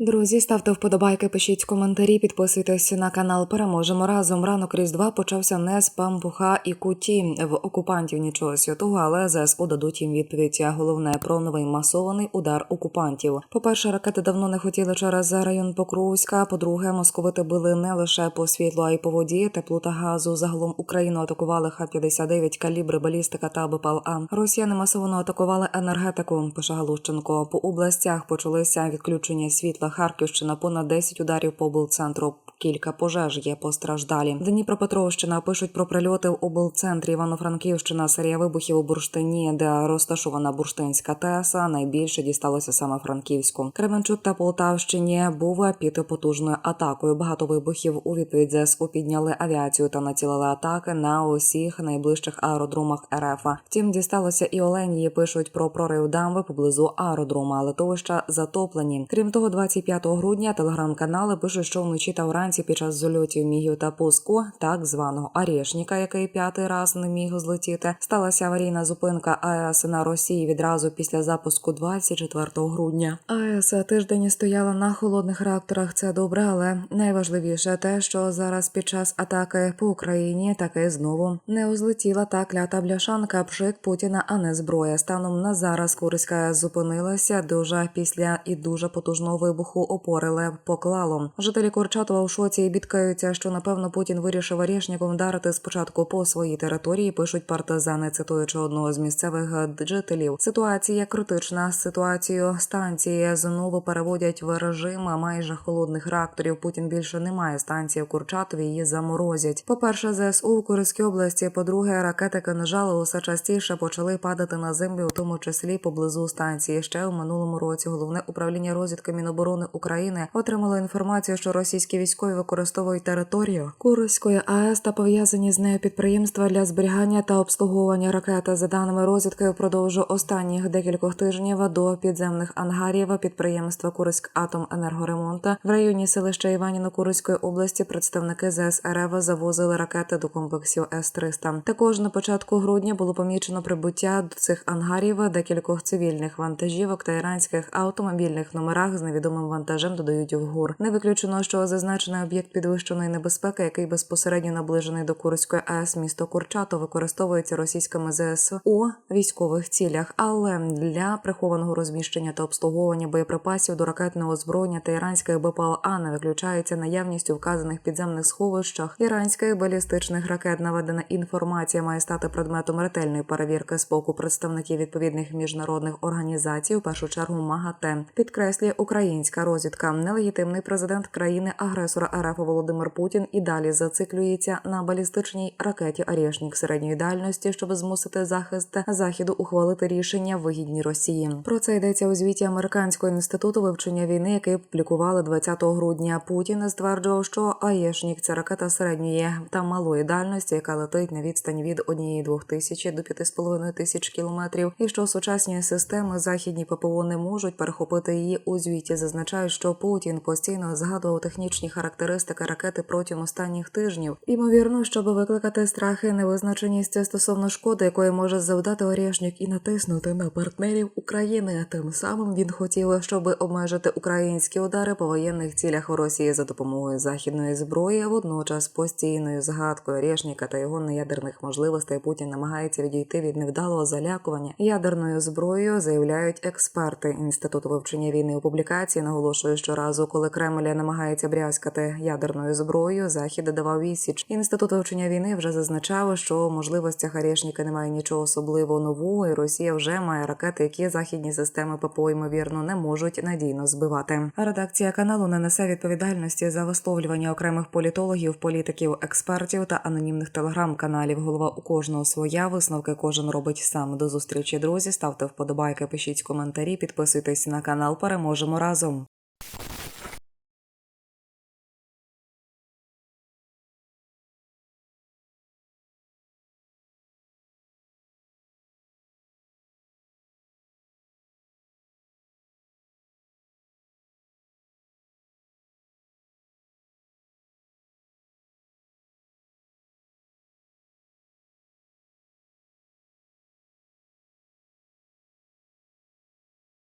Друзі, ставте вподобайки, пишіть коментарі, підписуйтесь на канал. Переможемо разом. Ранок Різдва почався не з пампуха і куті в окупантів нічого святого, але ЗСУ дадуть їм відповідь. А Головне про новий масований удар окупантів. По перше, ракети давно не хотіли через район Покровська. По-друге, московити били не лише по світлу, а й по воді, теплу та газу. Загалом Україну атакували Х-59, калібри, балістика та БПЛА. Росіяни масово атакували енергетику. Пише Галущенко. По областях почалися відключення світла. Харківщина понад 10 ударів по облцентру. Кілька пожеж є постраждалі. Дніпропетровщина пишуть про прильоти в облцентрі. Івано-Франківщина серія вибухів у бурштині, де розташована бурштинська теса. Найбільше дісталося саме Франківську. Кременчук та Полтавщині був під потужною атакою. Багато вибухів у відповідь ЗСУ підняли авіацію та націлили атаки на усіх найближчих аеродромах РФ. Втім, дісталося і Оленії. Пишуть про прорив дамби поблизу аеродрома, литовища затоплені. Крім того, 25 грудня телеграм-канали пишуть, що вночі та вранці під час зольотів мігів та пуску так званого Арєшніка, який п'ятий раз не міг злетіти, сталася аварійна зупинка АЕС на Росії відразу після запуску 24 грудня. АЕС тиждень стояла на холодних реакторах. Це добре, але найважливіше те, що зараз під час атаки по Україні таки знову не узлетіла та клята бляшанка пшик Путіна, а не зброя. Станом на зараз Курська зупинилася дуже після і дуже потужного вибуху опори лев поклало. Жителі Курчатова у шоці і бідкаються, що напевно Путін вирішив Орєшніком вдарити спочатку по своїй території. Пишуть партизани, цитуючи одного з місцевих жителів. Ситуація критична. Ситуацію станції знову переводять в режим майже холодних реакторів. Путін більше не має станції в Курчатові. Її заморозять. По перше, ЗСУ у Курській області. По-друге, ракети кинжали усе частіше почали падати на землю, у тому числі поблизу станції. Ще у минулому році головне управління розвідки Міноборони України отримало інформацію, що російські військові використовують територію Курської АЕС та пов'язані з нею підприємства для зберігання та обслуговування ракет. За даними розвідки, впродовж останніх декількох тижнів до підземних ангарів підприємства Курськ Атоменергоремонта в районі селища Іваніно Курської області представники ЗС РФ завозили ракети до комплексів С-300. Також на початку грудня було помічено прибуття до цих ангарів декількох цивільних вантажівок та іранських автомобільних номерах з невідомим вантажем додають в ГУР. Не виключено, що зазначений об'єкт підвищеної небезпеки, який безпосередньо наближений до Курської АЕС місто Курчато, використовується російськими ЗСУ у військових цілях, але для прихованого розміщення та обслуговування боєприпасів до ракетного озброєння та іранських БПЛА не виключається наявністю вказаних підземних сховищах іранських балістичних ракет. Наведена інформація має стати предметом ретельної перевірки з боку представників відповідних міжнародних організацій, у першу чергу МАГАТЕ. Підкреслює українська розвідка. Нелегітимний президент країни агресора РФ Володимир Путін і далі зациклюється на балістичній ракеті Арєшнік середньої дальності, щоб змусити захист заходу ухвалити рішення вигідні Росії. Про це йдеться у звіті американського інституту вивчення війни, який опублікували 20 грудня. Путін стверджував, що Аєшнік це ракета середньої та малої дальності, яка летить на відстань від 1-2 тисячі до 5,5 тисяч кілометрів, і що сучасні системи західні ППО не можуть перехопити її у звіті. Зазначають, що Путін постійно згадував технічні характеристики ракети протягом останніх тижнів. Ймовірно, щоб викликати страхи, невизначеність стосовно шкоди, якої може завдати Орєшнік, і натиснути на партнерів України. А Тим самим він хотів, щоб обмежити українські удари по воєнних цілях у Росії за допомогою західної зброї. а Водночас постійною згадкою Орєшніка та його неядерних можливостей Путін намагається відійти від невдалого залякування ядерною зброєю, заявляють експерти інституту вивчення війни у публікації. Наголошує щоразу, коли Кремль намагається брязкати ядерною зброєю, захід давав відсіч. Інститут вивчення війни вже зазначав, що у можливостях Арєшніка немає нічого особливо нового, і Росія вже має ракети, які західні системи ППО ймовірно не можуть надійно збивати. Редакція каналу не несе відповідальності за висловлювання окремих політологів, політиків, експертів та анонімних телеграм-каналів. Голова у кожного своя висновки кожен робить сам. До зустрічі, друзі. Ставте вподобайки, пишіть коментарі, підписуйтесь на канал. Переможемо разом.